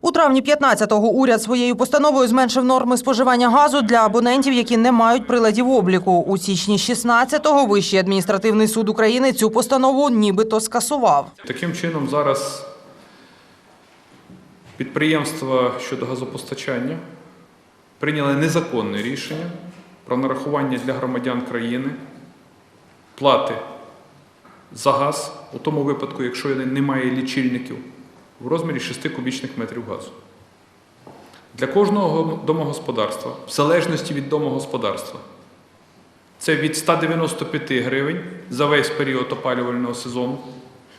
У травні 15-го уряд своєю постановою зменшив норми споживання газу для абонентів, які не мають приладів обліку. У січні 16-го Вищий адміністративний суд України цю постанову нібито скасував. Таким чином, зараз підприємства щодо газопостачання прийняли незаконне рішення про нарахування для громадян країни плати за газ у тому випадку, якщо немає лічильників, в розмірі 6 кубічних метрів газу. Для кожного домогосподарства, в залежності від домогосподарства, це від 195 гривень за весь період опалювального сезону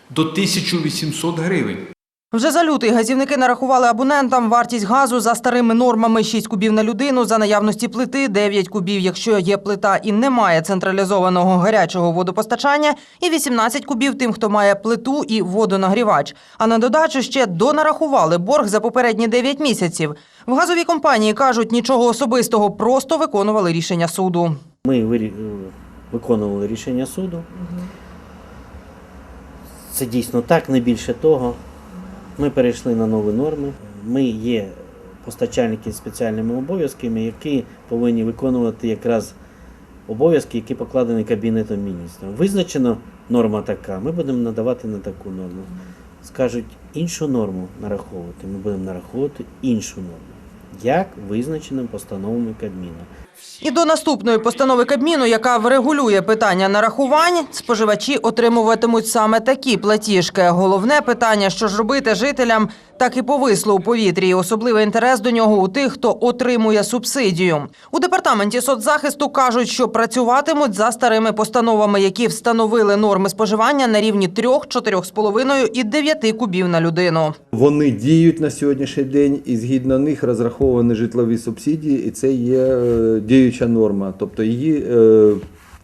до 1800 гривень. Вже за лютий газівники нарахували абонентам вартість газу за старими нормами 6 кубів на людину, за наявності плити 9 кубів, якщо є плита і немає централізованого гарячого водопостачання, і 18 кубів тим, хто має плиту і водонагрівач. А на додачу ще донарахували борг за попередні 9 місяців. В газовій компанії кажуть, нічого особистого, просто виконували рішення суду. Ми вирі- е, виконували рішення суду. Це дійсно так, не більше того. Ми перейшли на нові норми. Ми є постачальники з спеціальними обов'язками, які повинні виконувати якраз обов'язки, які покладені Кабінетом міністрів. Визначена норма така, ми будемо надавати на таку норму. Скажуть іншу норму нараховувати, ми будемо нараховувати іншу норму, як визначеним постановами Кабміну. І до наступної постанови Кабміну, яка врегулює питання нарахувань, споживачі отримуватимуть саме такі платіжки. Головне питання, що ж робити жителям, так і повисло у повітрі. Особливий інтерес до нього у тих, хто отримує субсидію. У департаменті соцзахисту кажуть, що працюватимуть за старими постановами, які встановили норми споживання на рівні 3, 4,5 і 9 кубів на людину. Вони діють на сьогоднішній день, і згідно них розраховані житлові субсидії, і це є е, діюча норма. Тобто її е,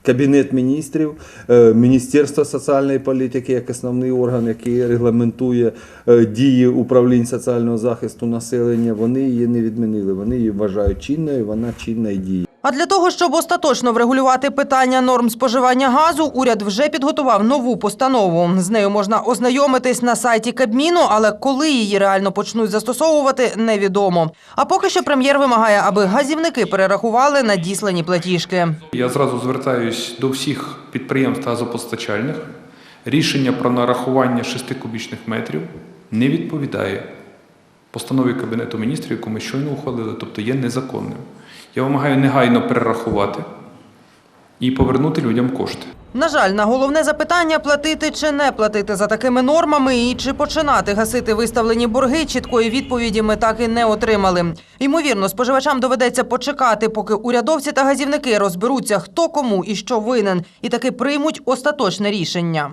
Кабінет міністрів, е, Міністерство соціальної політики як основний орган, який регламентує е, дії управлінь соціального захисту населення, вони її не відмінили. Вони її вважають чинною, вона чинна і діє. А для того, щоб остаточно врегулювати питання норм споживання газу, уряд вже підготував нову постанову. З нею можна ознайомитись на сайті Кабміну, але коли її реально почнуть застосовувати, невідомо. А поки що прем'єр вимагає, аби газівники перерахували надіслані платіжки. Я зразу звертаюсь до всіх підприємств газопостачальних. Рішення про нарахування 6 кубічних метрів не відповідає постанові Кабінету міністрів, яку ми щойно ухвалили, тобто є незаконним. Я вимагаю негайно перерахувати і повернути людям кошти. На жаль, на головне запитання платити чи не платити за такими нормами і чи починати гасити виставлені борги, чіткої відповіді ми так і не отримали. Ймовірно, споживачам доведеться почекати, поки урядовці та газівники розберуться, хто кому і що винен, і таки приймуть остаточне рішення.